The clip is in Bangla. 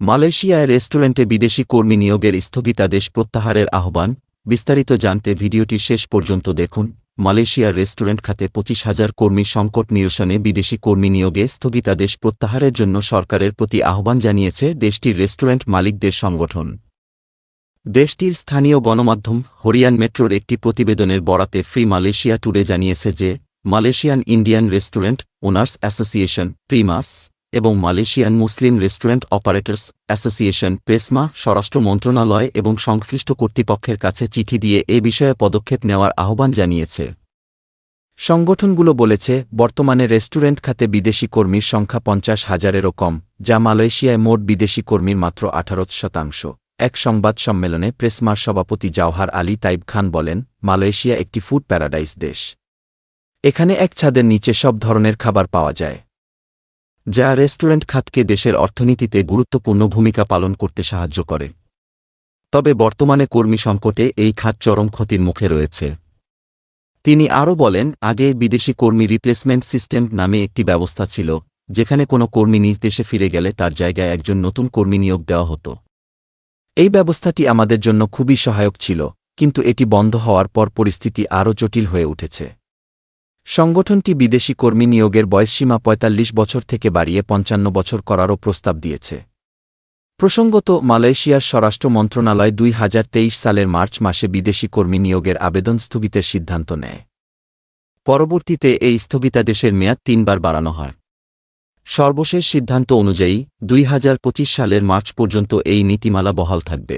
মালয়েশিয়ায় রেস্টুরেন্টে বিদেশি কর্মী নিয়োগের স্থগিতাদেশ প্রত্যাহারের আহ্বান, বিস্তারিত জানতে ভিডিওটি শেষ পর্যন্ত দেখুন। মালয়েশিয়ার রেস্টুরেন্ট খাতে পঁচিশ হাজার কর্মী সংকট নিরসনে বিদেশি কর্মী নিয়োগে স্থগিতাদেশ প্রত্যাহারের জন্য সরকারের প্রতি আহ্বান জানিয়েছে দেশটির রেস্টুরেন্ট মালিকদের সংগঠন। দেশটির স্থানীয় গণমাধ্যম হরিয়ান মেট্রোর একটি প্রতিবেদনের বরাতে ফ্রি মালয়েশিয়া ট্যুরে জানিয়েছে যে, Malaysian Indian restaurant owners association, Primas এবং Malaysian Muslim restaurant operators association, Presma, স্বরাষ্ট্র মন্ত্রণালয় এবং সংশ্লিষ্ট কর্তৃপক্ষের কাছে চিঠি দিয়ে এ বিষয়ে পদক্ষেপ নেওয়ার আহ্বান জানিয়েছে। সংগঠনগুলো বলেছে, বর্তমানে রেস্টুরেন্ট খাতে বিদেশি কর্মীর সংখ্যা পঞ্চাশ হাজারেরও কম, যা মালয়েশিয়ায় মোট বিদেশি কর্মীর মাত্র আঠারো শতাংশ। এক সংবাদ সম্মেলনে প্রেসমার সভাপতি জাওহার আলী তাইব খান বলেন, মালয়েশিয়া একটি ফুড প্যারাডাইস দেশ। এখানে এক ছাদের নিচে সব ধরনের খাবার পাওয়া যায়। যা রেস্টুরেন্ট খাতকে দেশের অর্থনীতিতে গুরুত্বপূর্ণ ভূমিকা পালন করতে সাহায্য করে। তবে বর্তমানে কর্মী সংকটে এই খাত চরম ক্ষতির মুখে রয়েছে। তিনি আরও বলেন, আগে বিদেশি কর্মী রিপ্লেসমেন্ট সিস্টেম নামে একটি ব্যবস্থা ছিল, যেখানে কোনো কর্মী নিজ দেশে ফিরে গেলে তার জায়গায় একজন নতুন কর্মী নিয়োগ দেওয়া হতো। এই ব্যবস্থাটি আমাদের জন্য খুবই সহায়ক ছিল, কিন্তু এটি বন্ধ হওয়ার পর পরিস্থিতি আরও জটিল হয়ে উঠেছে। সংগঠনটি বিদেশি কর্মী নিয়োগের বয়সসীমা ৪৫ বছর থেকে বাড়িয়ে পঞ্চান্ন বছর করারও প্রস্তাব দিয়েছে। প্রসঙ্গত, মালয়েশিয়ার স্বরাষ্ট্র মন্ত্রণালয় দুই হাজার তেইশ সালের মার্চ মাসে বিদেশি কর্মী নিয়োগের আবেদন স্থগিতের সিদ্ধান্ত নেয়। পরবর্তীতে এই স্থগিতাদেশের মেয়াদ তিনবার বাড়ানো হয়। সর্বশেষ সিদ্ধান্ত অনুযায়ী, দুই হাজার পঁচিশ সালের মার্চ পর্যন্ত এই নীতিমালা বহাল থাকবে।